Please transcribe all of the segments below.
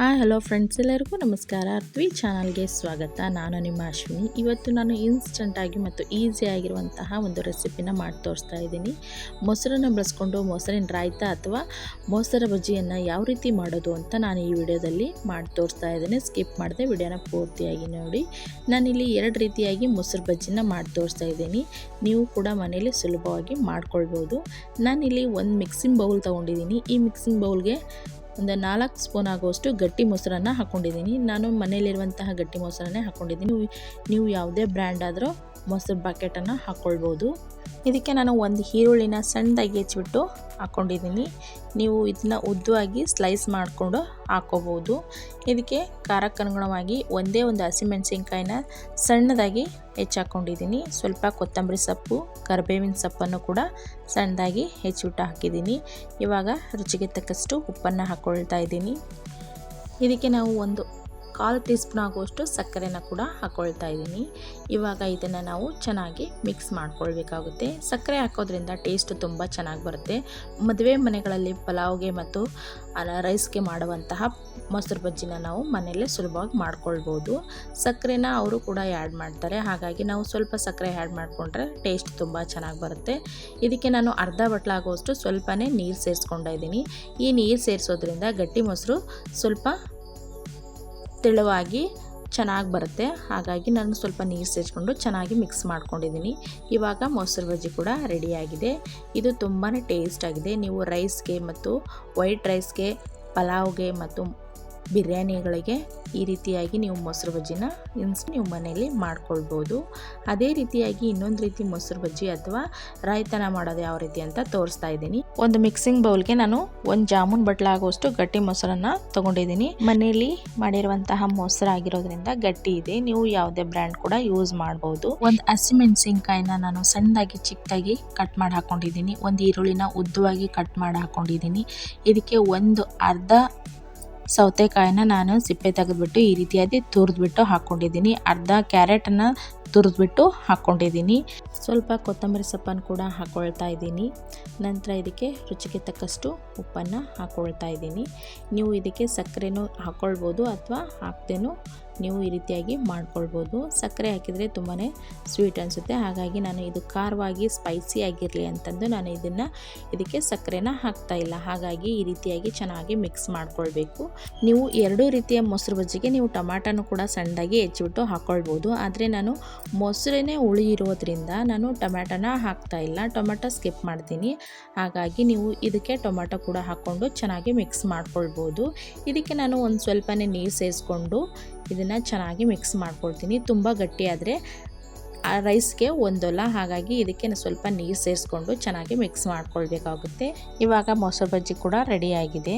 Hi, hello friends ಎಲ್ಲರಿಗೂ ನಮಸ್ಕಾರ. ಅರ್ತ್ವಿ ಚಾನಲ್ಗೆ ಸ್ವಾಗತ. ನಾನು ನಿಮ್ಮ ಅಶ್ವಿನಿ. ಇವತ್ತು ನಾನು ಇನ್ಸ್ಟಂಟಾಗಿ ಮತ್ತು ಈಸಿ ಆಗಿರುವಂತಹ ಒಂದು ರೆಸಿಪಿನ ಮಾಡಿ ತೋರಿಸ್ತಾ ಇದ್ದೀನಿ. ಮೊಸರನ್ನು ಬಳಸ್ಕೊಂಡು ಮೊಸರಿನ ರಾಯ್ತ ಅಥವಾ ಮೊಸರ ಬಜ್ಜಿಯನ್ನು ಯಾವ ರೀತಿ ಮಾಡೋದು ಅಂತ ನಾನು ಈ ವಿಡಿಯೋದಲ್ಲಿ ಮಾಡಿ ತೋರಿಸ್ತಾ ಇದ್ದೀನಿ. ಸ್ಕಿಪ್ ಮಾಡಿದೆ ವಿಡಿಯೋನ ಪೂರ್ತಿಯಾಗಿ ನೋಡಿ. ನಾನಿಲ್ಲಿ ಎರಡು ರೀತಿಯಾಗಿ ಮೊಸರು ಬಜ್ಜಿನ ಮಾಡಿ ತೋರಿಸ್ತಾ ಇದ್ದೀನಿ. ನೀವು ಕೂಡ ಮನೇಲಿ ಸುಲಭವಾಗಿ ಮಾಡ್ಕೊಳ್ಬೋದು. ನಾನಿಲ್ಲಿ ಒಂದು ಮಿಕ್ಸಿಂಗ್ ಬೌಲ್ ತೊಗೊಂಡಿದ್ದೀನಿ. ಈ ಮಿಕ್ಸಿಂಗ್ ಬೌಲ್ಗೆ ಒಂದು ನಾಲ್ಕು ಸ್ಪೂನ್ ಆಗುವಷ್ಟು ಗಟ್ಟಿ ಮೊಸರನ್ನು ಹಾಕ್ಕೊಂಡಿದ್ದೀನಿ ನಾನು ಮನೆಯಲ್ಲಿರುವಂತಹ ಗಟ್ಟಿ ಮೊಸರನ್ನೇ ಹಾಕ್ಕೊಂಡಿದ್ದೀನಿ ನೀವು ಯಾವುದೇ ಬ್ರ್ಯಾಂಡ್ ಆದರೂ ಮೊಸರು ಬಕೆಟನ್ನು ಹಾಕ್ಕೊಳ್ಬೋದು. ಇದಕ್ಕೆ ನಾನು ಒಂದು ಈರುಳ್ಳಿನ ಸಣ್ಣದಾಗಿ ಹೆಚ್ಚಿಬಿಟ್ಟು ಹಾಕ್ಕೊಂಡಿದ್ದೀನಿ. ನೀವು ಇದನ್ನ ಉದ್ದವಾಗಿ ಸ್ಲೈಸ್ ಮಾಡಿಕೊಂಡು ಹಾಕ್ಕೋಬೋದು ಇದಕ್ಕೆ ಖಾರಕ್ಕನುಗುಣವಾಗಿ ಒಂದೇ ಒಂದು ಹಸಿಮೆಣಸಿನ್ಕಾಯಿನ ಸಣ್ಣದಾಗಿ ಹೆಚ್ಚಾಕೊಂಡಿದ್ದೀನಿ ಸ್ವಲ್ಪ ಕೊತ್ತಂಬರಿ ಸೊಪ್ಪು, ಕರಿಬೇವಿನ ಸೊಪ್ಪನ್ನು ಕೂಡ ಸಣ್ಣದಾಗಿ ಹೆಚ್ಚಿಬಿಟ್ಟು ಹಾಕಿದ್ದೀನಿ. ಇವಾಗ ರುಚಿಗೆ ತಕ್ಕಷ್ಟು ಉಪ್ಪನ್ನು ಹಾಕ್ಕೊಳ್ತಾ ಇದ್ದೀನಿ. ಇದಕ್ಕೆ ನಾವು ಒಂದು ಕಾಲು ಟೀ ಸ್ಪೂನ್ ಆಗುವಷ್ಟು ಸಕ್ಕರೆನ ಕೂಡ ಹಾಕ್ಕೊಳ್ತಾ ಇದ್ದೀನಿ. ಇವಾಗ ಇದನ್ನು ನಾವು ಚೆನ್ನಾಗಿ ಮಿಕ್ಸ್ ಮಾಡ್ಕೊಳ್ಬೇಕಾಗುತ್ತೆ. ಸಕ್ಕರೆ ಹಾಕೋದ್ರಿಂದ ಟೇಸ್ಟ್ ತುಂಬ ಚೆನ್ನಾಗಿ ಬರುತ್ತೆ. ಮದುವೆ ಮನೆಗಳಲ್ಲಿ ಪಲಾವ್ಗೆ ಮತ್ತು ರೈಸ್ಗೆ ಮಾಡುವಂತಹ ಮೊಸರು ಬಜ್ಜಿನ ನಾವು ಮನೆಯಲ್ಲೇ ಸುಲಭವಾಗಿ ಮಾಡ್ಕೊಳ್ಬೋದು. ಸಕ್ಕರೆನ ಅವರು ಕೂಡ ಆ್ಯಡ್ ಮಾಡ್ತಾರೆ. ಹಾಗಾಗಿ ನಾವು ಸ್ವಲ್ಪ ಸಕ್ಕರೆ ಆ್ಯಡ್ ಮಾಡಿಕೊಂಡ್ರೆ ಟೇಸ್ಟ್ ತುಂಬ ಚೆನ್ನಾಗಿ ಬರುತ್ತೆ. ಇದಕ್ಕೆ ನಾನು ಅರ್ಧ ಬಟ್ಲಾಗುವಷ್ಟು ಸ್ವಲ್ಪನೇ ನೀರು ಸೇರಿಸ್ಕೊಂಡಿದ್ದೀನಿ ಈ ನೀರು ಸೇರಿಸೋದ್ರಿಂದ ಗಟ್ಟಿ ಮೊಸರು ಸ್ವಲ್ಪ ತೆಳುವಾಗಿ ಚೆನ್ನಾಗಿ ಬರುತ್ತೆ. ಹಾಗಾಗಿ ನಾನು ಸ್ವಲ್ಪ ನೀರು ಸೇರಿಸ್ಕೊಂಡು ಚೆನ್ನಾಗಿ ಮಿಕ್ಸ್ ಮಾಡ್ಕೊಂಡಿದ್ದೀನಿ ಇವಾಗ ಮೊಸರು ಬಜ್ಜಿ ಕೂಡ ರೆಡಿಯಾಗಿದೆ ಇದು ತುಂಬಾ ಟೇಸ್ಟ್ ಆಗಿದೆ. ನೀವು ರೈಸ್ಗೆ ಮತ್ತು ವೈಟ್ ರೈಸ್ಗೆ ಪಲಾವ್ಗೆ ಮತ್ತು ಬಿರಿಯಾನಿಗಳಿಗೆ ಈ ರೀತಿಯಾಗಿ ನೀವು ಮೊಸರು ಬಜ್ಜಿನ ಇನ್ಸ್ ನೀವು ಮನೆಯಲ್ಲಿ ಮಾಡ್ಕೊಳ್ಬೋದು. ಅದೇ ರೀತಿಯಾಗಿ ಇನ್ನೊಂದು ರೀತಿ ಮೊಸರು ಬಜ್ಜಿ ಅಥವಾ ರಾಯ್ತನ ಮಾಡೋದು ಯಾವ ರೀತಿ ಅಂತ ತೋರಿಸ್ತಾ ಇದ್ದೀನಿ. ಒಂದು ಮಿಕ್ಸಿಂಗ್ ಬೌಲ್ಗೆ ನಾನು ಒಂದು ಜಾಮೂನ್ ಬಟ್ಲಾಗುವಷ್ಟು ಗಟ್ಟಿ ಮೊಸರನ್ನ ತಗೊಂಡಿದ್ದೀನಿ. ಮನೆಯಲ್ಲಿ ಮಾಡಿರುವಂತಹ ಮೊಸರು ಆಗಿರೋದ್ರಿಂದ ಗಟ್ಟಿ ಇದೆ. ನೀವು ಯಾವುದೇ ಬ್ರ್ಯಾಂಡ್ ಕೂಡ ಯೂಸ್ ಮಾಡಬಹುದು ಒಂದು ಹಸಿಮೆಣಸಿನ್ಕಾಯಿನ ನಾನು ಸಣ್ಣದಾಗಿ ಚಿಕ್ಕದಾಗಿ ಕಟ್ ಮಾಡಿ ಹಾಕೊಂಡಿದ್ದೀನಿ. ಒಂದು ಈರುಳ್ಳಿನ ಉದ್ದವಾಗಿ ಕಟ್ ಮಾಡಿ ಹಾಕೊಂಡಿದ್ದೀನಿ. ಇದಕ್ಕೆ ಒಂದು ಅರ್ಧ ಸೌತೆಕಾಯಿನ ನಾನು ಸಿಪ್ಪೆ ತೆಗೆದುಬಿಟ್ಟು ಈ ರೀತಿಯಾಗಿ ತುರಿದ್ಬಿಟ್ಟು ಹಾಕ್ಕೊಂಡಿದ್ದೀನಿ. ಅರ್ಧ ಕ್ಯಾರೆಟನ್ನು ತುರಿದ್ಬಿಟ್ಟು ಹಾಕ್ಕೊಂಡಿದ್ದೀನಿ. ಸ್ವಲ್ಪ ಕೊತ್ತಂಬರಿ ಸೊಪ್ಪನ್ನು ಕೂಡ ಹಾಕ್ಕೊಳ್ತಾ ಇದ್ದೀನಿ. ನಂತರ ಇದಕ್ಕೆ ರುಚಿಗೆ ತಕ್ಕಷ್ಟು ಉಪ್ಪನ್ನು ಹಾಕ್ಕೊಳ್ತಾ ಇದ್ದೀನಿ. ನೀವು ಇದಕ್ಕೆ ಸಕ್ಕರೆನೂ ಹಾಕ್ಕೊಳ್ಬೋದು ಅಥವಾ ಹಾಕ್ದೇನೂ ನೀವು ಈ ರೀತಿಯಾಗಿ ಮಾಡ್ಕೊಳ್ಬೋದು. ಸಕ್ಕರೆ ಹಾಕಿದರೆ ತುಂಬಾ ಸ್ವೀಟ್ ಅನಿಸುತ್ತೆ. ಹಾಗಾಗಿ ನಾನು ಇದು ಖಾರವಾಗಿ ಸ್ಪೈಸಿ ಆಗಿರಲಿ ಅಂತಂದು ನಾನು ಇದನ್ನು ಇದಕ್ಕೆ ಸಕ್ಕರೆನ ಹಾಕ್ತಾ ಇಲ್ಲ. ಹಾಗಾಗಿ ಈ ರೀತಿಯಾಗಿ ಚೆನ್ನಾಗಿ ಮಿಕ್ಸ್ ಮಾಡ್ಕೊಳ್ಬೇಕು. ನೀವು ಎರಡೂ ರೀತಿಯ ಮೊಸರು ಬಜ್ಜಿಗೆ ನೀವು ಟೊಮ್ಯಾಟೋನು ಕೂಡ ಸಣ್ಣದಾಗಿ ಹೆಚ್ಚಿಬಿಟ್ಟು ಹಾಕ್ಕೊಳ್ಬೋದು ಆದರೆ ನಾನು ಮೊಸರೇನೇ ಉಳಿ ಇರೋದ್ರಿಂದ ನಾನು ಟೊಮ್ಯಾಟೋನ ಹಾಕ್ತಾ ಇಲ್ಲ. ಟೊಮೆಟೊ ಸ್ಕಿಪ್ ಮಾಡ್ತೀನಿ. ಹಾಗಾಗಿ ನೀವು ಇದಕ್ಕೆ ಟೊಮೆಟೊ ಕೂಡ ಹಾಕ್ಕೊಂಡು ಚೆನ್ನಾಗಿ ಮಿಕ್ಸ್ ಮಾಡ್ಕೊಳ್ಬೋದು. ಇದಕ್ಕೆ ನಾನು ಒಂದು ಸ್ವಲ್ಪನೇ ನೀರು ಸೇರಿಸ್ಕೊಂಡು ಇದನ್ನು ಚೆನ್ನಾಗಿ ಮಿಕ್ಸ್ ಮಾಡ್ಕೊಳ್ತೀನಿ. ತುಂಬ ಗಟ್ಟಿಯಾದರೆ ಆ ರೈಸ್ಗೆ ಒಂದೊಲ್ಲ. ಹಾಗಾಗಿ ಇದಕ್ಕೆ ಸ್ವಲ್ಪ ನೀರು ಸೇರಿಸ್ಕೊಂಡು ಚೆನ್ನಾಗಿ ಮಿಕ್ಸ್ ಮಾಡ್ಕೊಳ್ಬೇಕಾಗುತ್ತೆ. ಇವಾಗ ಮೊಸರು ಬಜ್ಜಿ ಕೂಡ ರೆಡಿಯಾಗಿದೆ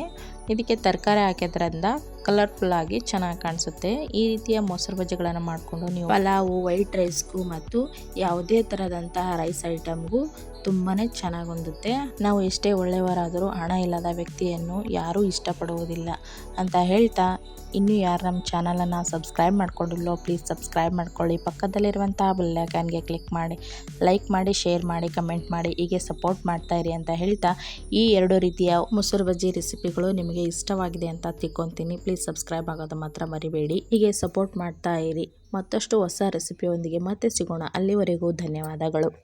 ಇದಕ್ಕೆ ತರಕಾರಿ ಹಾಕಿದ್ರಿಂದ ಕಲರ್ಫುಲ್ಲಾಗಿ ಚೆನ್ನಾಗಿ ಕಾಣಿಸುತ್ತೆ. ಈ ರೀತಿಯ ಮೊಸರು ಬಜ್ಜಿಗಳನ್ನು ಮಾಡಿಕೊಂಡು ನೀವು ಪಲಾವು ವೈಟ್ ರೈಸ್ಗೂ ಮತ್ತು ಯಾವುದೇ ಥರದಂತಹ ರೈಸ್ ಐಟಮ್ಗೂ ತುಂಬಾ ಚೆನ್ನಾಗಿ ಹೊಂದುತ್ತೆ ನಾವು ಎಷ್ಟೇ ಒಳ್ಳೆಯವರಾದರೂ ಹಣ ಇಲ್ಲದ ವ್ಯಕ್ತಿಯನ್ನು ಯಾರೂ ಇಷ್ಟಪಡುವುದಿಲ್ಲ. ಅಂತ ಹೇಳ್ತಾ, ಇನ್ನೂ ಯಾರು ನಮ್ಮ ಚಾನಲನ್ನು ಸಬ್ಸ್ಕ್ರೈಬ್ ಮಾಡ್ಕೊಂಡಿಲ್ಲೋ ಪ್ಲೀಸ್ ಸಬ್ಸ್ಕ್ರೈಬ್ ಮಾಡ್ಕೊಳ್ಳಿ. ಪಕ್ಕದಲ್ಲಿರುವಂತಹ ಬೆಲ್ಲೈಕನ್ಗೆ ಕ್ಲಿಕ್ ಮಾಡಿ ಲೈಕ್ ಮಾಡಿ ಶೇರ್ ಮಾಡಿ ಕಮೆಂಟ್ ಮಾಡಿ, ಹೀಗೆ ಸಪೋರ್ಟ್ ಮಾಡ್ತಾ ಇರಿ ಅಂತ ಹೇಳ್ತಾ, ಈ ಎರಡು ರೀತಿಯ ಮೊಸರು ಬಜ್ಜಿ ರೆಸಿಪಿಗಳು ನಿಮಗೆ ಇಷ್ಟವಾಗಿದೆ ಅಂತ ತಿಳ್ಕೊತೀನಿ. ಪ್ಲೀಸ್ ಸಬ್ಸ್ಕ್ರೈಬ್ ಆಗೋದು ಮಾತ್ರ ಮರಿಬೇಡಿ. ಹೀಗೆ ಸಪೋರ್ಟ್ ಮಾಡ್ತಾ ಇರಿ. ಮತ್ತಷ್ಟು ಹೊಸ ರೆಸಿಪಿಯೊಂದಿಗೆ ಮತ್ತೆ ಸಿಗೋಣ. ಅಲ್ಲಿವರೆಗೂ ಧನ್ಯವಾದಗಳು.